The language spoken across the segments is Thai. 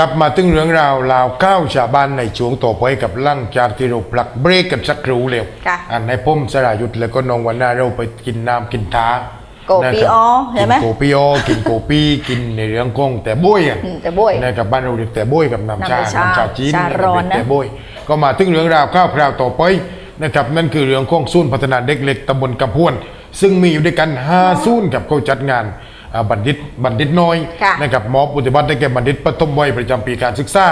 กลับมาถึงเรื่องราวลาวก้าวชาวบ้านในช่วงต่อไปกับลั่งจากที่เราผลักเบรกกันสักครู่เร็วค่ะ อันในพ่มสรายุทธแล้วก็น้องวันหน้าเราไปกินน้ำกินท้าโกปีอ้อเห็นไหม กินโกปีออกินโกปีกินในเรื่องกงแต่บ้วยอะอืมแต่บ้วยนะครับบ้านเราเรียกแต่บ้วยกับน้ำชาน้ำชาน้ำชาจีนชาร้อนนะ เรียกแต่บ้วยก็มาถึงเรื่องราวข้าวคราวต่อไปนะครับนั่นคือเรื่องของศูนย์พัฒนาเด็กเล็กตำบลกำพวน ซึ่งมีอยู่ด้วยกัน5ศูนย์กับเขาจัดงานอ่า บัณฑิตบัณฑิตน้อยค่ะนะครับมอบปฏิบัติได้แก่บัณฑิตปฐมวัยประจำปีการศึกษา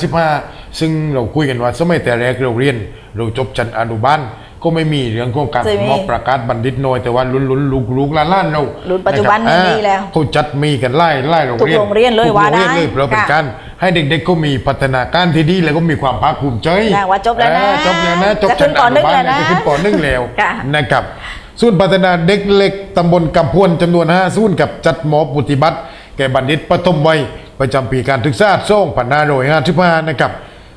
2555ซึ่งเราคุยกันว่าสมัยแต่แรกเราเรียน เราจบชั้นอนุบาลก็ไม่มีเรื่องของการจะมีมอบประกาศบัณฑิตน้อยแต่ว่าลุ้นลุ้นลูกลูกๆหล้านๆเรารุ่นปัจจุบันนะครับมีแล้วอ่าเขาจัดมีกันไล่ไล่โรงเรียนทุกโรงเรียนเลยทุกว่าโรงเรียนได้เลยเพราะเป็นค่ะการให้เด็กๆก็มีพัฒนาการที่ดีแล้วก็มีความภาคภูมิใจนะว่าจบแล้วนะเออจบแล้วนะจบจะขึ้นปหนึ่งแล้วนะจะขึ้นปหนึ่งแล้วค่ะนะครับ ศูนย์พัฒนาเด็กเล็กตำบลกำพวนจำนวน5ศูนย์กับจัดหมอบปฏิบัติ แก่บัณฑิตปฐมวัยประจำปีการศึกษา2555นะครับ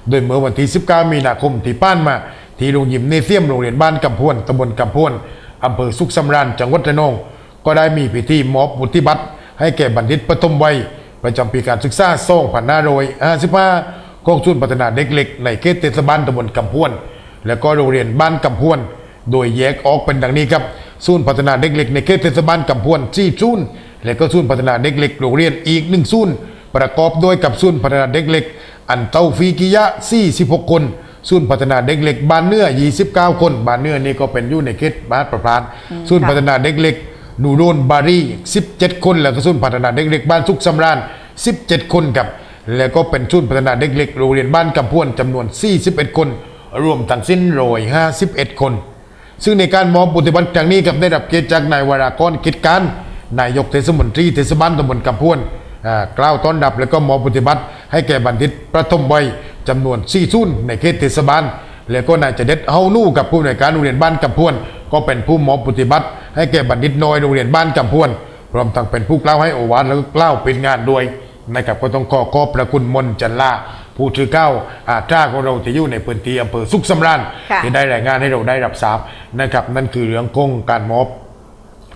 โดยเมื่อวันที่ 19 มีนาคมที่ป้านมา ที่โรงยิมเนเซียมโรงเรียนบ้านกำพวนตำบลกำพวนอำเภอสุขสำราญจังหวัดระนอง ก็ได้มีพิธีมอบปฏิบัติ ให้แก่บัณฑิตปฐมวัยประจำปีการศึกษา2555ของศูนพัฒนาเด็กเล็กในเขตเทศบาลตำบลกำพวน และก็โรงเรียนบ้านกำพวน โดยแยกออกเป็นดังนี้ครับศูนย์พัฒนาเด็กเล็กในเขตเทศบาลกำพวนที่ศูนย์และก็ศูนย์พัฒนาเด็กเล็กโรงเรียนอีกหนึ่งศูนย์ประกอบโดยกับศูนย์พัฒนาเด็กเล็ก อันเตาฟีกิยะ 46 คนศูนย์พัฒนาเด็กเล็กบ้านเนื้อ 29 คนบ้านเนื้อนี่ก็เป็นอยู่ในเขตบ้านประพานศูนย์พัฒนาเด็กเล็กนูโรนบารี17 คน แล้วก็ศูนย์พัฒนาเด็กเล็กบ้านสุขสำราญ 17 คนครับแล้วก็เป็นศูนย์พัฒนาเด็กเล็กโรงเรียนบ้านกำพวนจำนวน 41 คน รวมทั้งสิ้นร้อย51 คน ซึ่งในการมอบปฏิบัติครั้งนี้กับได้รับเกียรติจากนายวรากรกิจการนายกเทศมนตรีเทศบาลตำบลกำพวนกล่าวต้อนรับแล้วก็มอบปฏิบัติ ให้แก่บัณฑิตประถมวัยจำนวน4ศูนย์ในเขตเทศบาล แล้วก็นายเจเด็ดเฮานู่กับผู้อำนการโรงเรียนบ้านกำพวน ก็เป็นผู้มอบปฏิบัติ ให้แก่บัณฑิตน้อยโรงเรียนบ้านกำพวนพร้อมทั้งเป็นผู้กล่าวให้โอวาทแล้วก็กล่าวเป็นงานด้วยนะครับก็ต้องขอขอบพระคุณมนจันลา ผู้ถือเก้าอาตราของเราที่อยู่ในพื้นที่อำเภอสุขสำราญค่ะที่ได้รายงานให้เราได้รับทราบนะครับนั่นคือเรื่องของการมอบ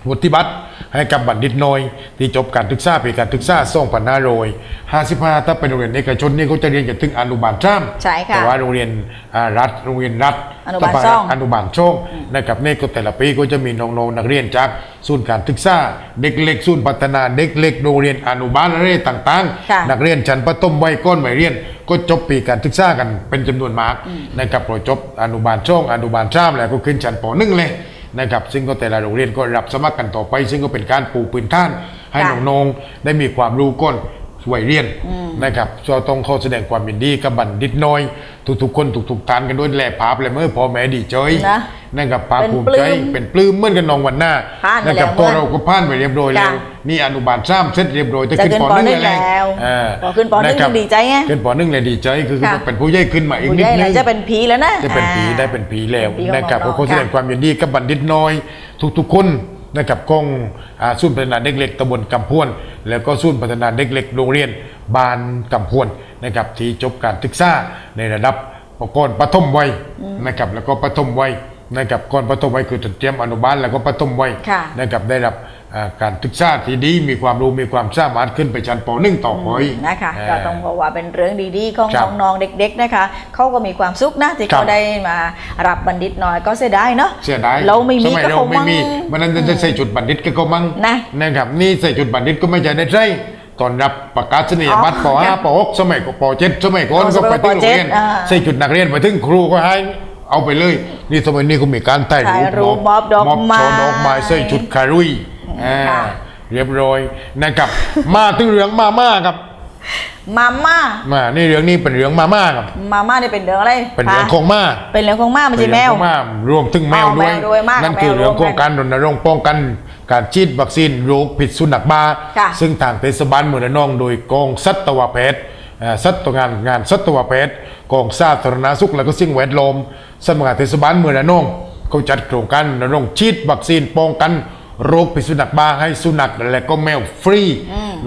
วุฒิบัตรให้กับบัณฑิตน้อย ที่จบการศึกษาปีการศึกษาส่งพันห้าโรยห้าสิบห้าถ้าเป็นโรงเรียนเอกชนนี่เขาจะเรียนกันถึงอนุบาลจ้ามใช่ค่ะแต่ว่าโรงเรียนอ่ารัฐโรงเรียนรัฐอนุบาลต้องช่องอนุบาลช่องนะครับนี่ก็แต่ละปีก็จะมีน้องๆนักเรียนจากศูนย์การศึกษาเด็กเล็กศูนย์พัฒนาเด็กเล็กโรงเรียนอนุบาลอะไรต่างค่ะๆนักเรียนชั้นประถมวัยก้นวัยเรียน ก็จบปีการศึกษากันเป็นจำนวนมากนะครับพอจบอนุบาลช่องอนุบาลจ้ามแล้วก็ขึ้นชั้นปหนึ่งเลย นะครับซึ่งก็แต่ละโรงเรียนก็รับสมัครกันต่อไป ซึ่งก็เป็นการปูพื้นฐาน ให้ค่ะน้องๆได้มีความรู้ก้น วัยเรียนนะครับก็ต้องขอแสดงความยินดีกับบัณฑิตน้อย ทุกๆคนทุกๆท่านกันด้วยแหล่ภาพเลยเมื่อพ่อแม่ดีใจนะนะครับภาคเป็นภูมิปลื้ใจมเป็นปลื้มเหมื่อนกันน้องวันหน้าผ่านไปนะครับแล้วพอเราก็ผ่านไปเรียบร้อยแล้วจ้ะนี่อนุบาลสามเสร็จเรียบร้อยจะจะขึ้นขึ้นปปหนึ่งหนึ่งแล้วแล้วอ่าพอขึ้นปหนึ่งะครับดีใจไงขึ้นปหนึ่งเลยดีใจคือคือค่ะเป็นผู้ใหญ่ขึ้นมาอีกผู้นิดใหญ่นึแล้วงจะเป็นผีแล้วนะจะเป็นผีอ่าได้เป็นผีแล้วเป็นผีของนะครับน้ก็องๆขอแสดงค่ะความยินดีกับบัณฑิตน้อย ทุกๆคน นะครับกองอ่าศูนย์พัฒนาเด็กเล็กตำบลกำพวน แล้วก็ศูนย์พัฒนาเด็กเล็กโรงเรียนบ้านกำพวนนะครับที่จบการศึกษาในระดับก่อนปฐมวัยนะครับแล้วก็ปฐมวัยนะครับก่อนปฐมวัยคือเตรียมอนุบาลแล้วก็ปฐมวัยค่ะนะครับได้รับอ่า การศึกษาที่ดีมีความรู้มีความสามารถขึ้นไปชั้นปหนึ่งต่อไปนะคะอ่าก็ต้องบอกว่าเป็นเรื่องดีๆ ของครับน้องๆเด็ก ๆนะคะเขาก็มีความสุขนะที่ครับเขาได้มารับบัณฑิตน้อยก็เสียดายเนาะเสียดายเราไม่มีสมัยก็เราคงไม่มั่งมีวันนั้นจะใส่จุดบัณฑิตก็ก็มั่งนะนะครับนี่ใส่จุดบัณฑิตก็ไม่ใช่ได้ใช่ตอนรับประกาศนียบัตรปอ๋อ .5 ป .6 สมัยก็ป .7 สมัยก่อนอ๋อก็ไปที่โรงเรียนสมัยป .7 อ่าใส่จุดนักเรียนไปถึงครูก็ให้เอาไปเลย นี่สมัยนี้ก็มีการถ่ายถ่ายรูรูปปมอบดอกมอบไม้โชว์ดอกไม้ใส่จุดคารุย อ่าค่ะ เรียบร้อยนะครับ มาถึงเรื่องมาม่าครับมาม่ามานี่เรื่องนี้เป็นเรื่องมาม่าครับ มาม่านี่เป็นเรื่องอะไรเป็นเรื่องคะของม่าเป็นเรื่องของม่าไม่ใช่แมว เป็นเรื่องของารวมถึงแมวอ๋อด้วยแมวด้วยมากนั่นคือแมวเรื่องของรวมกันการรณรงค์ป้องกันการฉีดวัคซีนโรคผิดสุนัขบ้า ค่ะ ซึ่งทางเทศบาลเมืองระนองโดยกองสัตวแพทย์เอ่อสัตวงานงานสัตวแพทย์กองสาธารณสุขและก็สิ่งแวดล้อมสำนักงานเทศบาลเมืองระนองเขาจัดโครงการรณรงค์ฉีดวัคซีนป้องกัน โรคผิดสุนัขบ้าให้สุนัขและก็แมวฟรี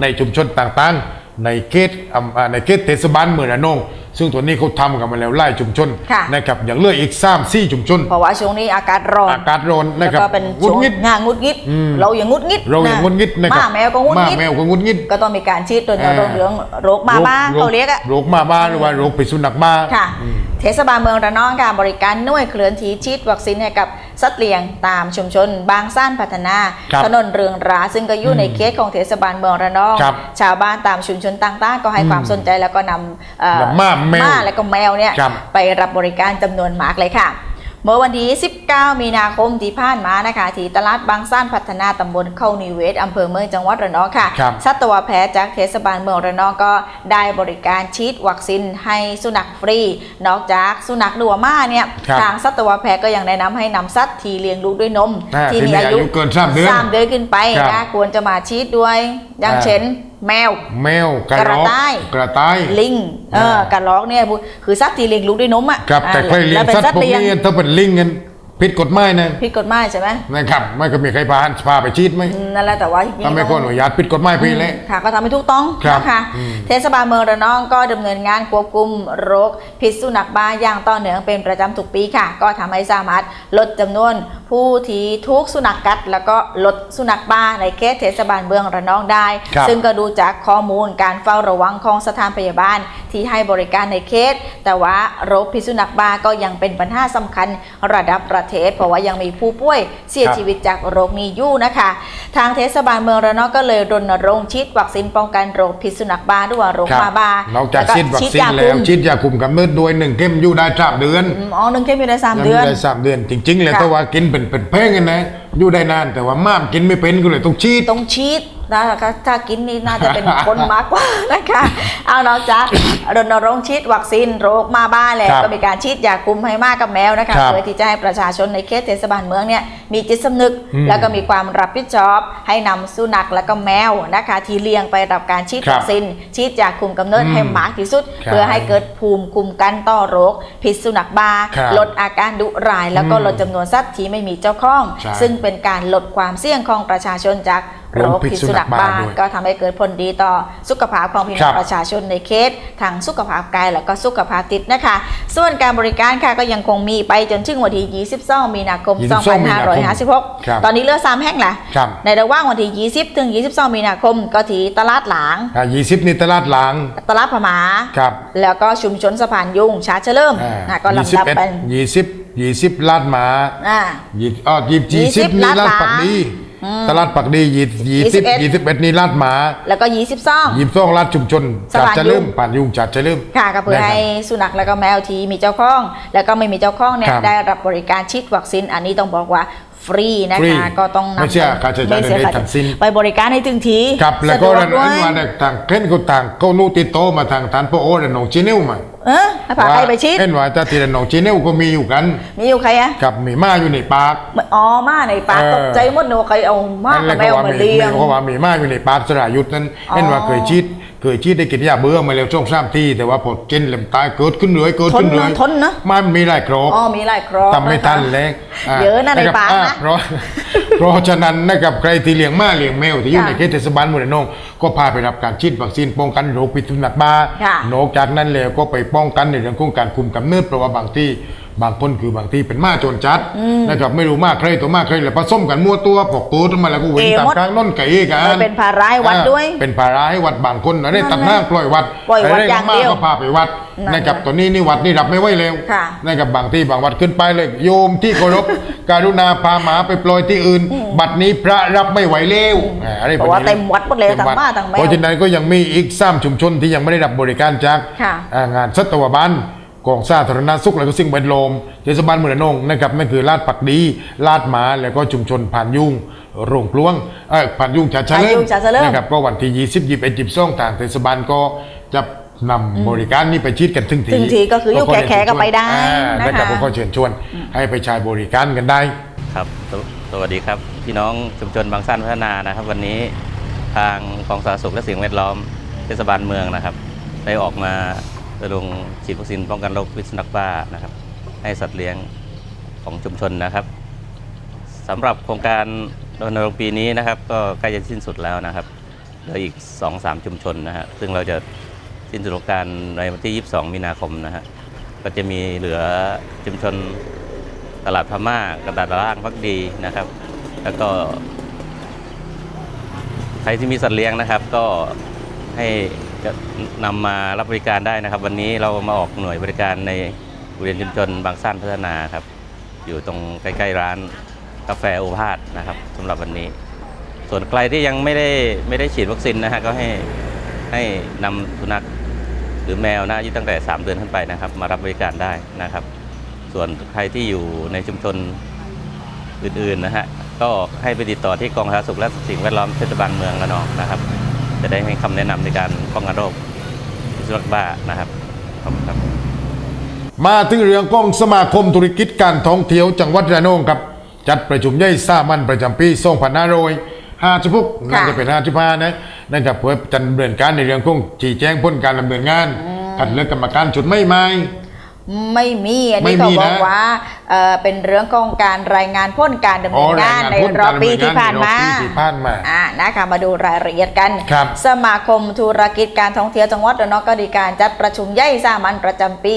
ในชุมชนต่างๆ ในเขตอำอ่าในเขตเทศบาลเมืองระนอง ซึ่งตัวนี้เขาทำกันมาแล้วไล่ชุมชนค่ะ นะครับอย่างเหลืออีก3ามสี่ชุมชน เพราะว่าช่วงนี้อากาศร้อนอากาศร้อนแล้นะวครับก็เป็นงุช่ดวงงิด งานงุดงิด อืมเราอย่างงุดงิดเราอย่างงุดงิดนะหครัมาบแมวก็งุดหมางิดแมวก็งุดงิด ก็ต้องมีการฉีดตัวโรคเหลืองโรคมาบ้าโรคเขาเรียกอะ โรคมาบ้าหรือว่าโรคปิดสุนัขบ้า ค่ะเทศบาลเมืองระนองค่ะบริการหน่วยเคลื่อนที่ฉีดวัคซีนให้กับสัตว์เลี้ยงตามชุมชน บางซ่านพัฒนาครับถนนเรืองราซึ่งก็อยู่ในเขตของเทศบาลเมืองระนอง ครับชาวบ้านตามชุมชนต่างๆ ก็ให้ความสนใจแล้วก็นำเอ่อนำม้าแมวและก็แมวเนี่ยครับไปรับบริการจำนวนมากเลยค่ะ เมื่อวันที่19 มีนาคมที่ผ่านมานะคะที่ตลาดบางซ่านพัฒนาตำบลเข้านิเวศอำเภอเมืองจังหวัดระนองค่ะครับสัตวแพทย์จากเทศบาลเมืองระนองก็ได้บริการฉีดวัคซีนให้สุนัขฟรี นอกจากสุนัขดัวม่าเนี่ยครับทางสัตวแพทย์ก็ยังแนะนำให้นำสัตว์ที่เลี้ยงลูกด้วยนมอ่าที่ที่มีมีอาอายุยุเกินสามเดือนสามเดือนขึ้นไปครับนะควรจะมาฉีดด้วยอย่างอ่าเช่นแมว แมว กระกระรอกต่าย กระต่าย ลิง เอออ่ากระรอกเนี่ยคือสัตว์ที่เลี้ยงลูกด้วยนมอะครับแต่อ่าใครเลี้ยแล้งวเป็นสัตว์พวกเลี้ยงนี้ถ้าเป็นลิงกัน ผิดกฎหมายนะผิดกฎหมายใช่ไหมนะครับไม่ก็มีใครพาพาไปชีดไหมอืมนั่นแหละแต่ว่าจริงๆถ้าไม่ต้ก็องอนุญาตผิดกฎหมายพี่เลยค่ะ ก็ทำให้ถูกต้องครับนะคะอืมเทศบาลเมืองระนองก็ดำเนินงานควบคุมโรคพิษสุนัขบ้าอย่างต่อเนื่องเป็นประจำทุกปีค่ะ ก็ทำให้สามารถลดจำนวนผู้ที่ทุกสุนัขกัด แล้วก็ลดสุนัขบ้าในเขตเทศบาลเมืองระนองได้ครับซึ่งก็ดูจากข้อมูลการเฝ้าระวังของสถานพยาบาลที่ให้บริการในเขตแต่ว่าโรคพิษสุนัขบ้าก็ยังเป็นปัญหาสำคัญระดับประเทศ เพราะว่ายังมีผู้ป่วยเสียครับชีวิตจากโรคนี้อยู่นะคะ ทางเทศบาลเมืองระนองก็เลยรณรงค์ฉีดวัคซีนป้องกันโรคพิษสุนัขบ้าหรือว่าโรคครับมาบ้านอกจากแล้ฉีดวัคซีนยาแล้คุวมฉีดยาคุมกำเนิดด้วยหนึ่งเข้มอยู่ได้สามเดือนอืมอ๋อหนึ่งเข้มอยู่ในสามยังเดือนได้สามเดือน จริงๆเลยค่ะแต่ว่ากินเป็นเป็นแพงกันนะอยู่ได้นานแต่ว่าม่ามกินไม่เป็นก็เลยต้องฉีดต้องฉีด นะคะถ้ากินนี่น่าจะเป็นคนมากกว่านะคะเอานอกจากรณรงค์ฉีดวัคซีนโรคมาบ้าแล้วครับก็มีการฉีดยาคุมให้มากกับแมวนะคะครับเพื่อที่จะให้ประชาชนในเขตเทศบาลเมืองเนี่ยมีจิตสำนึกอืมแล้วก็มีความรับผิดชอบ ให้นำสุนัขและก็แมวนะคะที่เลี้ยงไปรับการฉีดครับวัคซีนฉีดยาคุมกำเนิดอืมให้มากที่สุดครับเพื่อให้เกิดภูมิคุ้มกันต่อโรค พิษสุนัขบ้าครับลดอาการดุร้าย แล้วก็อืมลดจำนวนสัตว์ที่ไม่มีเจ้าของใช่ซึ่งเป็นการลดความเสี่ยงของประชาชนจาก โรคพิษสุนัขบ้าด้วยก็ทำให้เกิดผลดีต่อสุขภาพของพี่น้คอรังบประชาชนในเคสทางสุขภาพกายและก็สุขภาพจิตนะคะ ส่วนการบริการค่ะก็ยังคงมีไปจนถึงวันที่22มีนาคม22มีนาคมครับ2556 ตอนนี้เหลือ3แห่งแหละครับในระหว่างวันที่ 20 ถึง 22 มีนาคม ก็ที่ตลาดหลางอ่ายี่สิบนี่ตลาดหลังตลาดผาหมาครับแล้วก็ชุมชนสะพานยุงชาเฉลิมนะก็ลำดับเป็นยี่สิบยี่สิบลาดหมาอ่ายี่อ๋อยี่ยี่ยี่สิสิบบนี่ลาลาดดหมาปักดีอืม ตลาดปักดียี่ยี่สิบ21 ยี่สิบเอ็ดนี่ลาดหมาแล้วก็22ยี่สิบสองลาดชุมชนสะจัดพานจะเริ่มยุงผ่านยุงจัดจะเริ่มค่ะก็เพื่อนะครับให้สุนัขและก็แมวที่มีเจ้าของ แล้วก็ไม่มีเจ้าของเนี่ยครับได้รับบริการฉีดวัคซีนอันนี้ต้องบอกว่าฟรีนะฟรีคะก็ต้องนำไม่เสียค่าใช้จ่ายไม่เสียใดๆค่าทั้งสิ้น ไปบริการให้ถึงทีครับแล้วก็สะดรันด้วอันย ว่าเนี่ยต่างเข่นก็ต่างก็นู่นติดโตอมาทางทานพ่อโอ้และน้องจีเนลมา เออให้พาใครไปฉีดเห็นว่าตาทีละน้องจีเนลก็มีอยู่กัน มีอยู่ใครอะกับมีม้าอยู่ในปาก อ๋อมาในปากเออตกใจหมดเนอะใครเอามาอันกับแรแมกวก็ว่ามามีเลี้ยงเพราะว่ามีม้าอยู่ในปากสรายุทธ์นั้นอ๋อเห็นว่าเคยชีดเคยชีดได้กินยาเบื่อมาแล้วช่วงสามทีแต่ว่าพอกินเล่มตายเกิดขึ้นเรื่อยเกิดขึ้นเรื่อยทนนะทนนะมันมีหลายโครกอ๋อมีหลายครอบทำไม่ทันแล้วเยอะนะในครับปากอ่นะ เพราะเพราะฉะนั้นนะครับใครที่เลี้ยงม้าเลี้ยงแมวที่อยู่ค่ะในเขตเทศบาลเมืองระนองก็พาไปรับการฉีดวัคซีนป้องกันโรคพิษสุนัขบ้าค่ะ นอกจากนั้นแล้วก็ไปป้องกันในเรื่องของการคุมกำเนิดเพราะว่าบางที่ บางคนคือบางที่เป็นม้าโจรจัดนะครับไม่รู้ม้าใครตัวม้าใครเลยผสมกันมั่วตัวปอกตัวมาแล้วก็เว้นเอ๋ตามหมดกลางน้นไก่กันเออเป็นภาระให้วัดด้วยอ่าเป็นภาระให้วัดบางคนนะได้นั่นตัดหน้าปล่อยวัดปล่อยวัดใครอย่างเดียวมากก็พาไปวัดนั่นนะครับตอนนี้นี่วัดนี่รับไม่ไหวแล้วค่ะนะครับบางที่บางวัดขึ้นไปเลย โยมที่เคารพการุณาพาหมาไปปล่อยที่อื่น บัดนี้พระรับไม่ไหวแล้วอ่าอะไรเพราะว่าเต็มวัดหมดเลยต็ทั้งวัดม้าทั้งแมวเพราะฉะนั้นก็ยังมีอีกสามชุมชนที่ยังไม่ได้รับบริการจากค่ะอ่างานสัตวบาล กองสาธารณสุขและก็สิ่งแวดล้อมเทศบาลเมืองระนองนะครับนั่นคือลาดปักดีลาดหมาแล้วก็ชุมชนผ่านยุงโรงกลวงเออผ่านยุงฉะเชิงผ่านยุงฉะเชิงนะครับก็วันที่ 20 21 22ต่างเทศบาลก็จะนำบริการนี้ไปชีดกันถึงทีถึงทีก็คืออยู่ขเรีนแขกๆก็ไปได้อ่านะคะนะครับก็ขอเชิญชวนให้ไปใช้บริการกันได้ ครับสวสวัสดีครับ พี่น้องชุมชนบางสั้นพัฒนานะครับ วันนี้ทางกองสาธารณสุขและสิ่งแวดล้อมเทศบาลเมืองนะครับ ได้ออกมา ระดมฉีดวัคซีนป้องกันโรคพิษสุนัขบ้านะครับ ให้สัตว์เลี้ยงของชุมชนนะครับสำหรับโครงการรณรงค์ปีนี้นะครับ ก็ใกล้จะสิ้นสุดแล้วนะครับเหลืออีก 2-3 ชุมชนนะฮะซึ่งเราจะสิ้นสุดโครงการในวันที่ 22 มีนาคมนะฮะก็จะมีเหลือชุมชนตลาดพม่ากระดาษล่างพักดีนะครับ แล้วก็ใครที่มีสัตว์เลี้ยงนะครับ ก็ให้ นำมารับบริการได้นะครับ วันนี้เรามาออกหน่วยบริการในบริเวณชุมชนบางสั้นพัฒนาครับ อยู่ตรงใกล้ๆร้านกาแฟโอภาสนะครับสำหรับวันนี้ ส่วนใครที่ยังไม่ได้ไม่ได้ฉีดวัคซีนนะฮะก็ให้ให้นำสุนัขหรือแมวนะอายุตั้งแต่ 3 เดือนขึ้นไปนะครับ มารับบริการได้นะครับ ส่วนใครที่อยู่ในชุมชนอื่นๆนะฮะก็ให้ไปติดต่อที่กองสาธารณสุขและสิ่งแวดล้อมเทศบาลเมืองระนองนะครับ จะได้ให้คำแนะนำในการป้องกันโรคพิษสุนัขบ้านะครับขอบคุณครับ มาถึงเรื่องของสมาคมธุรกิจการท่องเที่ยวจังหวัดระนองครับ จัดประชุมใหญ่สามัญประจำปี2556น่าจะเป็น55นะนะครับเพื่อดำเนินการในเรื่องของชี้แจงพ้นการดำเนินงานคัดเลือกกรรมการชุดไม่ไม่ ไม่มีอันไม่นี้มีเขาบอกนะว่าเอ่อเป็นเรื่องของการรายงานพ้นการดำอ๋เนิอนงานรายงานในพ้นรอบปีการดำเนินที่ผ่านมาในรอบปีที่ผ่านมาอ่านะคะมาดูรายละเอียดกันครับสมาคมธุรกิจการท่องเที่ยวจังหวัดระนองก็ได้การจัดประชุมใหญ่สามัญประจำปี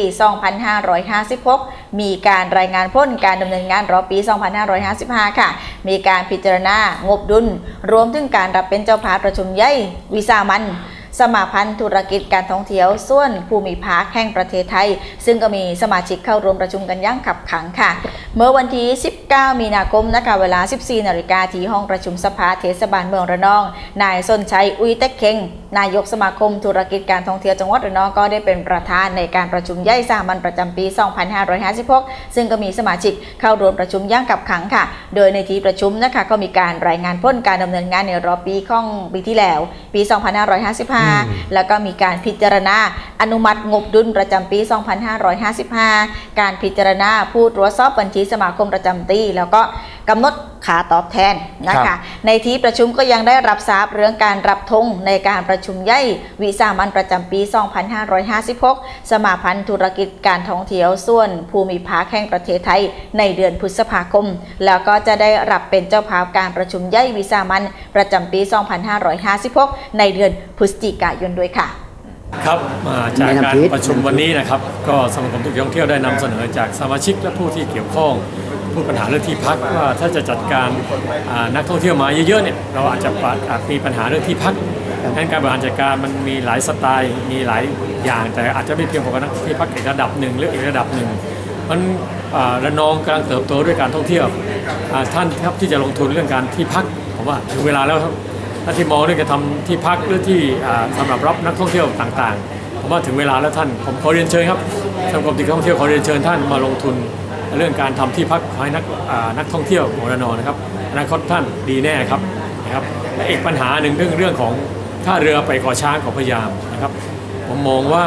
2556 มีการรายงานพ้นการดำเนินงานรอบปี 2555 ค่ะ มีการพิจารณางบดุล รวมถึงการรับเป็นเจ้าภาพประชุมใหญ่วิสามัน สมาพันธ์ธุรกิจการท่องเที่ยวส่วนภูมิภาคแห่งประเทศไทย ซึ่งก็มีสมาชิกเข้าร่วมประชุมกันยั่งขับขังค่ะ เมื่อวันที่ 19 มีนาคมนะคะเวลา 14 นาฬิกาที่ห้องประชุมสภาเทศบาลเมืองระนอง นายสนชัยอุยเต็กเข่งนายกสมาคมธุรกิจการท่องเที่ยวจังหวัดระนองก็ได้เป็นประธานในการประชุมใหญ่สามัญประจำปี 2556 ซึ่งก็มีสมาชิกเข้าร่วมประชุมยั่งขับขังค่ะ โดยในที่ประชุมนะคะก็มีการรายงานพ้นการดำเนินงานในรอบปีของปีที่แล้ว ปี 2555แล้วก็มีการพิจารณาอนุมัติงบดุลประจำปี 2555 การพิจารณาผู้ตรวจสอบบัญชีสมาคมประจำปีแล้วก็กำหนดค่าตอบแทนนะครัคะบในที่ประชุมก็ยังได้รับทราบเรื่องการรับธงในการประชุมใหญ่วิสามันประจำปี 2556 สมาพันธ์ธุรกิจการท่องเที่ยวส่วนภูมิภาคแห่งประเทศไทยในเดือนพฤษภาคม แล้วก็จะได้รับเป็นเจ้าภาพการประชุมใหญ่วิสามันประจำปี 2556 ในเดือนพฤศจิกายนด้วยค่ะครับมาจากแนะนำการชีวิตประชุมวันนี้นะครับ ก็สมาคมธุรกิจท่องเที่ยวได้นำเสนอจากสมาชิกและผู้ที่เกี่ยวข้อง ผู้ปัญหาเรื่องที่พักว่าถ้าจะจัดการนักท่องเที่ยวมาเยอะๆเนี่ยเราอาจจะปะอาจมีปัญหาเรื่องที่พักดังนั้นการบริหารจัดการมันมีหลายสไตล์มีหลายอย่าง แต่อาจจะไม่เพียงพอกับนักที่พักอีกระดับหนึ่งหรืออีกระดับหนึ่งมันระนองกำลังเติบโตด้วยการท่องเที่ยวท่านครับที่จะลงทุนเรื่องการที่พักผมว่าถึงเวลาแล้วครับถ้าที่มองเรื่องจะทำที่พักหรือที่อ่าสำหรับรับนักท่องเที่ยวต่างๆผมว่าถึงเวลาแล้วท่านผมขอเรียนเชิญครับสมาคมธุรกิจท่องเที่ยวขอเรียนเชิญท่านมาลงทุน เรื่องการทำที่พักให้นักนักท่องเที่ยวของระนองนะครับอนาคตท่านดีแน่ครับนะครับและอีกปัญหาหนึ่งเรื่องเรื่องของท่าเรือไปกาะช้างของพยามนะครับ ผมมองว่า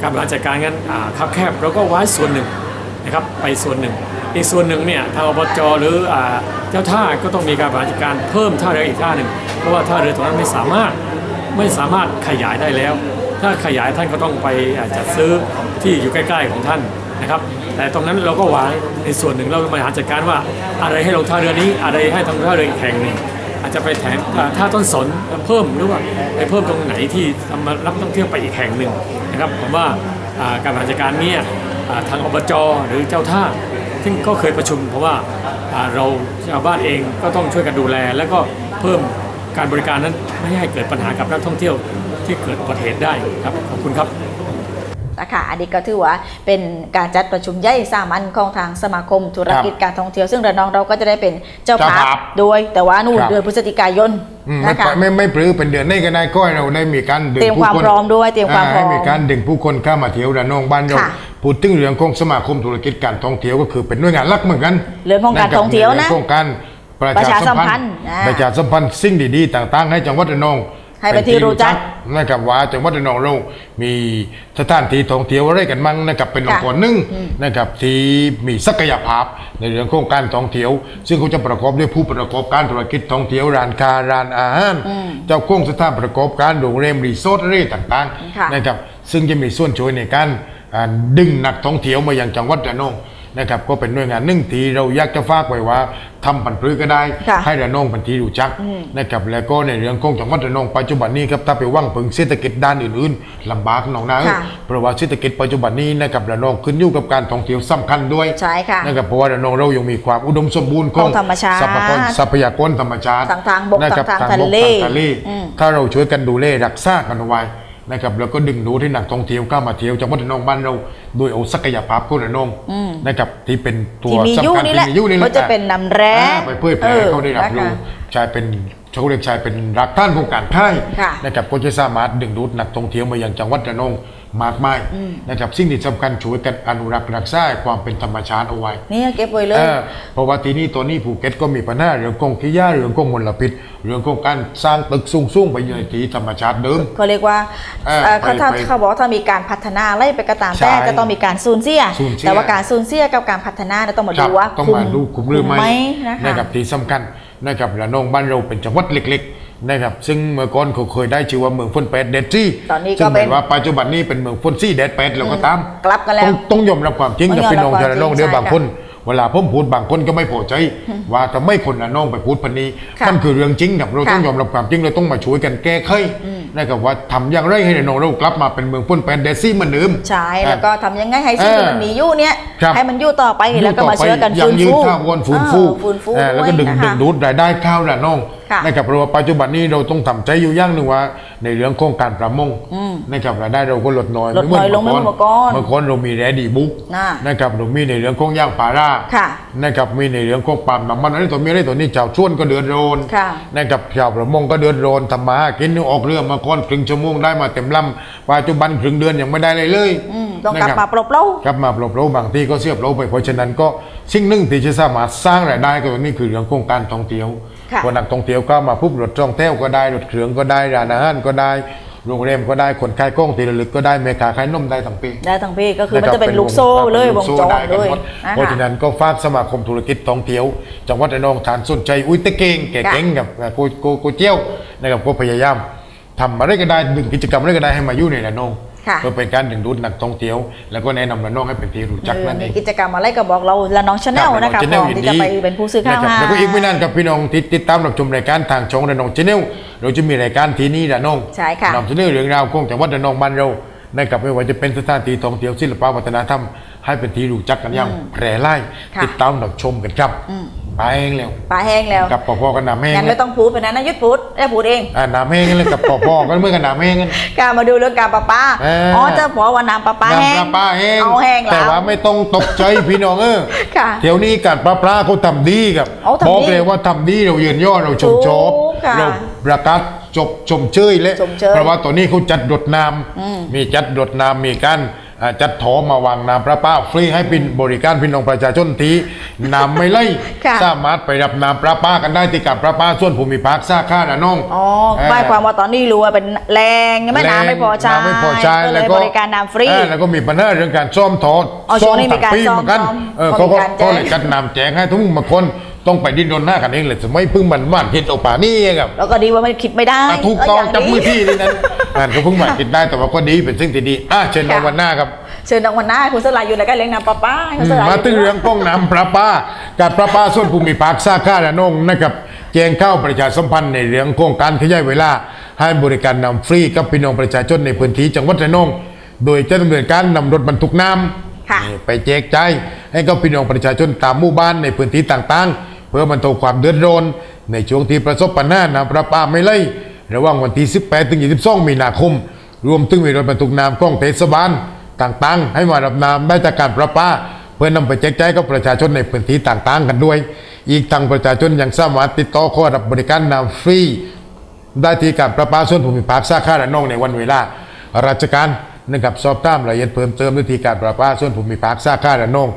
การบริหารจัดการงั้นคับแคบเราก็ไว้ส่วนหนึ่งนะครับไปส่วนหนึ่ง อีกส่วนหนึ่งเนี่ยทางอบจหรืออเจ้าท่าก็ต้องมีการบริหารจัดการเพิ่มท่าเรืออีกท่าหนึ่งเพราะว่าท่าเรือตรงนั้นไม่สามารถไม่สามารถขยายได้แล้ว ถ้าขยายท่านก็ต้องไปจัดซื้อที่อยู่ใกล้ ๆ ของท่านนะครับ แต่ตรงนั้นเราก็วางในส่วนหนึ่งเราบริหารจัดการว่าอะไรให้ลงท่าเรือนี้อะไรให้ทางท่าเรืออีกแห่งหนึ่งอาจจะไปแถมอ่าท่าต้นสนเพิ่มหรือว่าไปเพิ่มตรงไหนที่ทำมารับท่องเที่ยวไปอีกแห่งหนึ่งนะครับผมว่าการบริหารจัดการเนี้ทางอบจหรือเจ้าท่า ซึ่งก็เคยประชุมเพราะว่าอ่าเราชาวบ้านเองก็ต้องช่วยกันดูแล แล้วก็เพิ่มการบริการนั้นไม่ให้เกิดปัญหากับนักท่องเที่ยวที่เกิดอุบัติเหตุได้ครับขอบคุณครับ นะคะอันนี้ก็ถือว่าเป็นการจัดประชุมใหญ่สามัญของทางสมาคมธุรกิจการท่องเที่ยว ซึ่งระนองเราก็จะได้เป็นเจ้าภาเจ้าพภาพด้วยแต่ว่านู่นครับเดือนพฤศจิกายนอืมไม่นะคะไม่ไม่ปรือเป็นเดือนนี้ก็ได้ก็ให้เราได้มีการดึงเตรียมผู้ความคนพร้อมด้วยเตรียมความพร้อมให้มีการดึงผู้คนเข้ามาเที่ยวระนองบ้านเราค่ะพูดถึงเรื่องของสมาคมธุรกิจการท่องเที่ยวก็คือเป็นหน่วยงานหลักเหมือนกันเรื่องของการท่องเที่ยวนะเรื่องของการประประชาชาสัสัมมพัพันนธ์ธ์อ่าประชาสัมพันธ์สิ่งดีๆต่าง ๆ ให้จังหวัดระนอง ให้เป็นที่รู้จักนะครับว่าจังหวัดระนองเรา มีสถานที่ท่องเที่ยวอะไรกันมั่งนะครับเป็นองค์กรหนึ่งนะครับที่มีศักยภาพในเรื่องของการท่องเที่ยว ซึ่งเขาจะประกอบด้วยผู้ประกอบการธุรกิจท่องเที่ยวร้านค้าร้านอาหารเจ้าของสถานประกอบการโรงแรมรีสอร์ทอะไรต่างค่ะๆนะครับซึ่งจะมีส่วนช่วยในการอ่าดึงนักท่องเที่ยวมายังจังหวัดระนอง นะครับก็เป็นหน่วยงานหนึ่งที่เราอยากจะฝากไว้ว่าทำผันพรือก็ได้ ค่ะให้ระนองเป็นที่รู้จักนะครับแล้วก็ในเรื่องของจังหวัดระนองปัจจุบันนี้ครับถ้าไปว่างเพิงเศรษฐกิจด้านอื่นๆลำบากหนองนาค่ะ เพราะว่าเศรษฐกิจปัจจุบันนี้นะครับระนองขึ้นอยู่กับการท่องเที่ยวสำคัญด้วย ใช่ค่ะ นะครับเพราะว่าระนองเรายังมีความอุดมสมบูรณ์ของของธรรมชาติทรัพยากรทรัพยากรธรรมชาติทางทางบกนะครับทางทางทะบกเลทางทะเลอืมถ้าเราช่วยกันดูแลรักษากันเอาไว้ นะครับแล้วก็ดึงดูดให้นักท่องเที่ยวเข้ามาเที่ยวจังหวัดระนองบ้านเราโดยเอาศักยภาพของระนองนะครับที่เป็นตัวที่มีอยู่สำคัญนี่แหละที่มีอยู่นี่แหละก็จะเป็นน้ำแร่อ่าไปเผยแพร่เออเขาได้รับรู้นะคะใช่เป็นเขาเรียกใช่เป็นรักท่านของการค่ายค่ะนะครับก็จะสามารถดึงดูดนักท่องเที่ยวมายังจังหวัดระนอง มากมายนะครับสิ่งที่สำคัญช่วยกันอนุรักษ์รักษาความเป็นธรรมชาติเอาไว้เนี่ยเก็บไว้เลยเออเพราะว่าที่นี่ตัวนี้ภูเก็ตก็มีปัญหาเรื่องของขี้ยาเรื่องของมลพิษ เรื่องของการสร้างตึกสูงๆไปอยู่ในที่ธรรมชาติเดิมเขาเรียกว่าเออเอ่อเขาไปถ้าไปเขาบอกว่าถ้ามีการพัฒนาอะไรไปก็ตามใช่แต่จะต้องมีการสูญเสียสูญเสีย แต่ว่าการสูญเสียกับการพัฒนาเนี่ยต้องมาครัดูบว่าต้องมาดูคุ้มหรือไม่นะคะนะครับที่สำคัญนะครับระนองบ้านเราเป็นจังหวัดเล็กๆ นะครับซึ่งเมื่อก่อนเขาเคยได้ชื่อว่าเมืองฝนแปดเดดซี่ตอนนี้ก็ซึ่งหเป็มานยว่าปัจจุบันนี้เป็นเมืองฝนซี่เดดแปดเราก็ตามกลับกันแล้วต้องต้องยอมรับความจริงกับต้องพี่ยอน้มองรับชาวระนองความจริงเดี๋ยวใช่บางคน เวลาผมพูดบางคนก็ไม่พอใจ ว่าทำไมคนระนองไปพูดพันนี้ค่ะมันคือเรื่องจริงครับเราต้องค่ะยอมรับความจริงเราต้องมาช่วยกันแก้ไขนะครับว่าทำอย่างไรให้ระนองเรากลับมาเป็นเมืองฝนแปดเดดซี่เหมือนเดิม ใช่แล้วก็ทำยังไงให้สิ่งที่มันมีอยู่เนี่ยครับ ให้มันอยู่ต่อไปแล้วก็มาช่วยกันยัฟื้งนยืฟูนท่าวอนฟื้นฟูเออฟื้นฟูเออแล้วก็ดึงด้วยนะคะดึงดูดรายได้ข้าวระนองค่ะ นะครับเพราะว่าปัจจุบันนี้เราต้องทำใจอยู่อย่างหนึ่งว่า ในเรื่องของการประมงนะครับรายได้เราก็ลดน้อยลดน้อยลงไม่เหมือนเมื่อก่อนเมื่อก่อนเรามีแร่ดีบุกน่ะนะครับเรามีในเรื่องของย่างปลาร่าค่ะนะครับมีในเรื่องของปาล์มน้ำมันอะไรตัวมีอะไรตัวนี้ชาวชวนก็เดือดร้อนค่ะนะครับชาวประมงก็เดือดร้อนทำมาหากินออกเรือมาก่อนครึ่งชั่วโมงได้มาเต็มลำปัจจุบันครึ่งเดือนยังไม่ได้เลยเลยอืมต้องกลับนะคมาบปลบเล่าครับมาปลบโลบางที่ก็เสียบโลไปเพราะฉะนั้นก็สิ่งหนึ่งที่จะสามารถสร้างรายได้ก็นี่คือเรื่องของการท่องเที่ยว ค่ะพอนักท่องเที่ยวก็มาปุ๊บรถท่องเที่ยวก็ได้รถเครื่องก็ได้ร้านอาหารก็ได้โรงแรมก็ได้คนขายกล้องตีระลึกก็ได้เมคาขายนมได้ทั้งปีได้ทั้งพี่ก็คือมันรับจะเป็นลูกโซ่เลยวงป็นจกรได้เลกันยหมดนะเพราะคะฉะนั้นก็ฝากสมาคมธุรกิจท่องเที่ยวจังหวัดระนองฐานสนใจอุ้ยตะเก่งแก่เก่งกับกูกูกูเจียวนะครับก็พยายามทำอะไรก็ได้ดึงกิจกรรมอะไรก็ได้ให้มาอยู่ในระนอง ค่ะ เพื่อเป็นการดึงดูดนักท่องเที่ยว แล้วก็แนะนำระนองให้เป็นที่รู้จักนั่นเอมีงกิจกรรมอะไรก็บอกเราและน้องชาแนลนะคะรับพร้อมที่จะไปเป็นผู้สื่อข่าวนะครับให้แล้วก็อีกไม่นานครับพี่น้องที่ติดตามรับชมรายการทางช่องระนองชาแนลเราจะมีรายการที่นี่ระนองใช่ค่ะนำเสนอเรื่องราวของจังหวัดระนองบ้านเรานะครับไม่ว่าจะเป็นสถานที่ท่องเที่ยวศิลปวัฒนธรรมให้เป็นที่รู้จักกันอย่างแพร่หลายค่ะติดตามรับชมกันครับ ไปเองแล้วปลาแห้งแล้วกับปอพอกันหนามแห้งงั้นไม่ต้องพูดไปนะนะยุดพูดได้พูดเองอ่าหนามแห้งกันเลยกับปอพอกันเมื่อกันหนามแห้งกันการมาดูเรื่องการประปาเอออ๋อ๋อเจะบอกว่าน้ำประปาแห้งน้ำปลาปลาแห้งเอาแห้งแต่แล้วว่าไม่ต้องตกใจพี่น้องเออค่ะเดี๋ยวนี้การปลาปลาเขาทำดีครับเอาทำดีบอกเลยว่าทำดีเรายืนย่อเราชมชอบถูกค่ะเราประกาศจบชมเชยและชมเชยเพราะว่าตอนนี้เขาจัดรถน้ำมีจัดรถน้ำมีการอ่า จัดถอมาวางน้ำประปาฟรีให้เป็นบริการพี่น้องประชาชนที่น้ำไม่ไหลค่ะสามารถไปรับน้ำประปากันได้ที่กับประปาส่วนภูมิภาคสาขาระนองอ๋อเออหมายความว่าตอนนี้รู้ว่าเป็นแรงแม่น้ำไม่พอใช้น้ำไม่พอใช้ก็เลแล้วยก็บริการน้ำฟรีเออแล้วก็มีปัญหาเรื่องการซ่อมถอดอ๋อช่วงนี้มีการปีซ่อมเหมือนกันซ่อมเออพอเขาก็มีการแจ้งก็เลยจัดน้ำแจกให้ทุกบางคนต้องไปดิ้นรนหน้ากันเองเลยสมัยเพิ่งมันบ้านเห็ดโอป่านี่เองครับแล้วก็ดีว่ามันคิดไม่ได้อะถูกต้องเย่าจับมือนี้ที่นี่นั้น อ่านก็เพิ่งมาคิดได้แต่ว่าก็ดีเป็นสิ่งที่ดีอะเชิญในค่ะวันหน้าครับเชิญน้องวันหน้าคุณสลายอยู่แล้วก็เลี้ยงน้ำประปาให้คุณสลายมาถึงเรื่องป้องน้ำประปาการประปาส่วนภูมิภาคสาขาระนองนะครับแจ้งเข้าประชาสัมพันธ์ในเรื่องโครงการขยายเวลา ให้บริการน้ำฟรีกับพี่น้องประชาชนในพื้นที่จังหวัดระนอง โดยจะดำเนินการนำรถบรรทุกน้ำค่ะนี่ไปแจกจ่ายให้กับพี่น้องประชาชนตามหมู่บ้านในพื้นที่ต่างๆ เพื่อบรรเทาความเดือดร้อนในช่วงที่ประสบปัญหาน้ำประปาไม่ไหล ระหว่างวันที่ 18 ถึง 22 มีนาคม รวมถึงมีรถบรรทุกน้ำของเทศบาลต่างๆ ให้มารับน้ำได้จากการประปาเพื่อนำไปแจกจ่ายกับประชาชนในพื้นที่ต่างๆ กันด้วย อีกทางประชาชนยังสามารถติดต่อขอรับบริการน้ำฟรีได้ที่การประปาส่วนภูมิภาคสาขาระนองในวันเวลา ราชการนะครับสอบถามรายละเอียดเพิ่มเติมด้วยที่การประปาส่วนภูมิภาคสาขาระนอง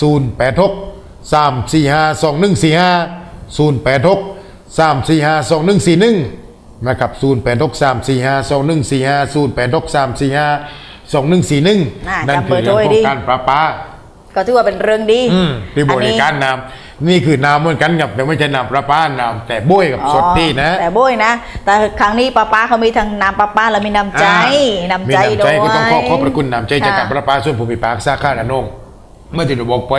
086 345 2145 086 345 2141 นะครับ086 345 2145 086 345 2141น่านั่นจำเบคืออร์โทรเรื่องขให้อดีงการประปาก็ถือว่าเป็นเรื่องดีอืมที่บอันรินี้การน้ำนี่คือน้ำเหมือนกันกับแต่ไม่ใช่น้ำประปาน้ำแต่บ้วยกับอ๋อสดที่นะ แต่โบยนะ แต่ครั้งนี้ป้าป้าเขามีทั้งน้ำป้าป้าและมีน้ำใจอ่าน้ำใจมีด้วยก็ต้องขอขอบพระคุณน้ำใจจากค่ะการประปาส่วนภูมิภาคสาขาระนอง เมื่อที่เราบอกไป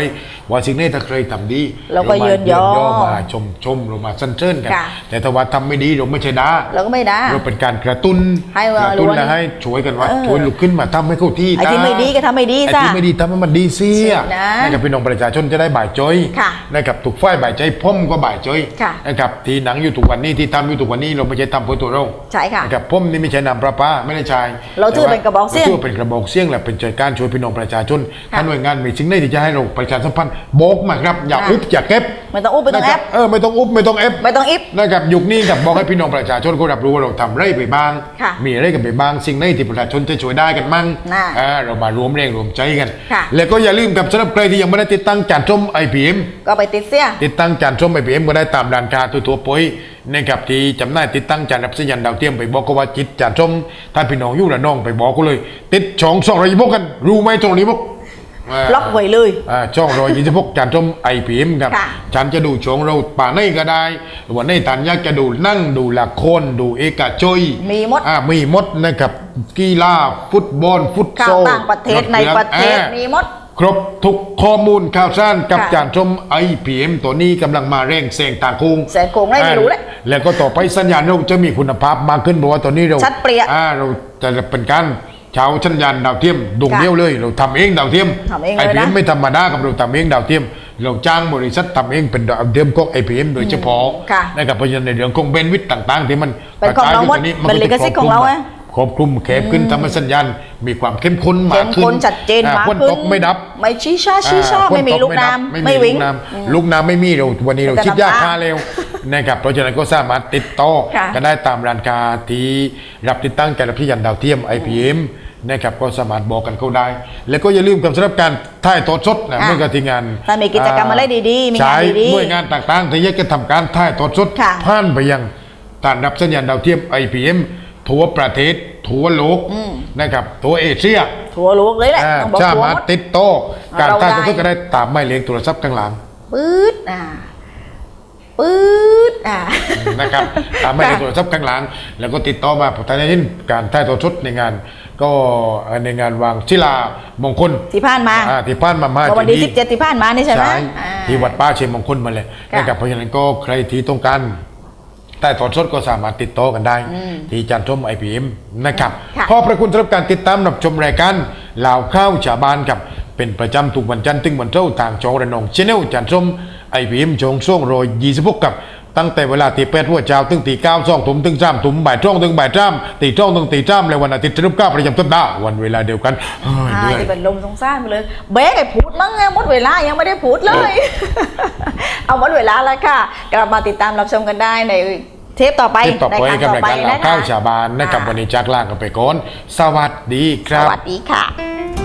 ว่าสิ่งนี้ถ้าเคยทำดีเราก็มเยินยอมาชมชมเรามาสั้นเชิญกันค่ะแต่ถ้าว่าทำไม่ดีเราไม่ใช่ด่าเราก็ไม่ได้เราเป็นการกระตุ้นให้ว่ากระตุ้นรู้ว่าและให้ช่วยกันว่าเออช่วยลุกขึ้นมาทำให้เข้าที่ไอ้ที่ตาไม่ดีก็ทำไม่ดีไอ้ซะที่ไม่ดีทำให้มันดีเสียนะนะครับพี่น้องประชาชนจะได้บ่ายจอยค่ะนะครับถูกฝ่ายบ่ายใจพ่อมก็บ่ายจอยค่ะนะครับที่หนังอยู่ทุกวันนี้ที่ทำอยู่ทุกวันนี้เราไม่ใช่ทำเพื่อตัวเราใช่ค่ะนะครับพ่อมนี่ไม่ใช่นำประปาไม่ได้ใช้เราถือเป็นกระบอกเสี้ยงราถือเป็นกระบอกเสี้ยงและเป็นใจการช่วยพี่น้องประชาชนค่ะถ้าหน่วยงานมีสิ่งใดที่จะให้เราประชาสัมพันธ์บอกมาครับ อย่าค่ะอุบอย่าเก็บไม่ต้องอุบไม่ต้องนะคแอรับปเออไม่ต้องอุบไม่ต้องเอฟไม่ต้องอิฟนะครับยุคนี้กับบอกให้พี่น้องประชาชนเขารับรู้ว่าเราทำไรไปบ้างค่ะมีอะไรกันไปบ้างสิ่งไหนที่ประชาชนจะช่วยได้กันมั่งน่ะอ่าเรามารวมแรงรวมใจกันค่ะแล้วก็อย่าลืมกับสำหรับใครที่ยังไม่ได้ติดตั้งจานชมไอพีเอ็มก็ไปติดเสียติดตั้งจานชมไอพีเอ็มก็ได้ตามร้านค้าทั่วๆไปนะครับที่จำหน่ายติดตั้งจานรับสัญญาณดาวเทียมไปบอกก็ว่าจิตจานชมถ้าพี่น้องอยู่ระนองไปบอกก็เลย ติดช่องสองร้อยยี่สิบหกกัน รู้ไหมช่องนี้พวกา ล็อกไว้เลยอ่าช่องรอยยี่สิบหกจานชมไอพีเอ็มครับค่ะฉันจะดูช่องเราป่าในก็ได้หรือว่าในฐานยักษ์จะดูนั่งดูละครดูเอกชยมีหมดอ่ามีหมดนะครับกีฬาฟุตบอลฟุตข่าซวอลต่างประเทศในประเทศอ่ามีหมดครบทุกข้อมูลข่าวสารกับค่ะจานชมไอพีเอ็มตัวนี้กำลังมาแรงแซงต่างคุงแสงโค้งได้ไม่รู้แหละอ่าแล้วก็ต่อไปสัญญาณเราจะมีคุณภาพมากขึ้นเพราะว่าตอนนี้เราชัดเปรี้ยอ่าเราจะเป็นการเชาสัญญาณดาวเทียมดวงค่ะเดียวเลยเราทำเองดาวเทียมทำเองไอเลยพีนะเอ็มไม่ธรรมดากับเราทำเองดาวเทียม เราจ้างบริษัททำเองเป็นดาวเทียมของไอพีเอ็มโดยเฉพาะค่ะนะครับเพราะฉะนั้นในเรื่องของเบนวิทต่างๆ ที่มันเป็นของเราหมดกระจยยู่ตเป็นลิขสิทธิ์ของเราก็อะจะครอบคลุมแคบขึ้นทำให้สัญญาณมีความเข้มข้นมาเข้กมขึ้นข้นชัดเจนอ่มากพ่นขึ้ตนกไม่ดับ ไม่ชี้ชาชี้ชาอ่าไม่มีพ่นตลูกดับน้ำไม่ไม่มีวิ่งลูกน้ำลูกน้ำไม่มีเราวันนี้เราแต่คิดยาน้ำตาคาเร็วนะครับเพราะฉะนั้นก็สามารถติดต่อค่ะกันได้ตามร้านค้าที่รับติดตั้งการรับสัญญาณดาวเทียม IPM นะครับก็สามารถบอกกันเข้าได้ แล้วก็อย่าลืมกับสำหรับการถ่ายทอดสดนะอะเมื่อกี้ที่งานถ้ามีกิจกรรมอะไรดีๆมีงานใช่ดีๆหน่วยงานต่างๆที่อยากจะทำการถ่ายทอดสดค่ะผ่านไปยังการรับสัญญาณดาวเทียม IPM ทั่วประเทศทั่วโลกนะครับทั่วเอเชียถั่วลูกเลยแหละอ่าต้องบอกสาถั่วมารถหมดติดต่อการเราถ่ายได้ทอดสดก็ได้ตามหมายเลขโทรศัพท์ข้างหลังปื๊ดอ่าปื๊ดอ่านะครับตามหมายเลขโทรศัพท์ข้างหลัง แล้วก็ติดต่อมาภายในนี้การถ่ายทอดสดในงาน ก็ในงานวางศิลามงคลที่ผ่านมาอ่ที่ผ่านมามาก็วันที่ที่สิบเจ็ดที่ผ่านมานี่ใช่ไหมใช่อ่าที่วัดป้าเชียงมงคลมาเลยค่ะนะครับเพราะฉะนั้นก็ใครที่ต้องการใต้ถอดสดก็สามารถติดต่อกันได้ ที่จันทมไอพีเอ็มนะครับค่ะขอบพระคุณสำหรับการติดตามรับชมรายการลาวข้าวชาวบ้านครับเป็นประจำทุกวันจันทร์ถึงวันเสาร์ทางจอระนองชแนลจันทมไอพีเอ็มจงช่วงโรยยี่สิบหกกับ ตั้งแต่เวลาตีแปดหัวเช้าถึงตีเก้าสองถุมถึงสามถุมบ่ายช่องถึงบ่ายจ้ามตีช่องถึงตีจ้ามและวันอาทิตย์สรุปเก้าประจำสัปดาห์วันเวลาเดียวกันเฮ้ยอ่าเหนื่อย จะเป็นลมสงสารไปเลยเบ๊กไอ้พูดมั้งไงหมดเวลายังไม่ได้พูดเลย เอาหมดเวลาแล้วค่ะ กลับมาติดตามรับชมกันได้ในเทปต่อไปติดต่อไปในกับครั้งรายการเรานะคะ ข้าวชาวบ้านนะครับอ่าวันนี้จากล่างกันไปก่อน สวัสดีคสรับ วัสดีค่ะ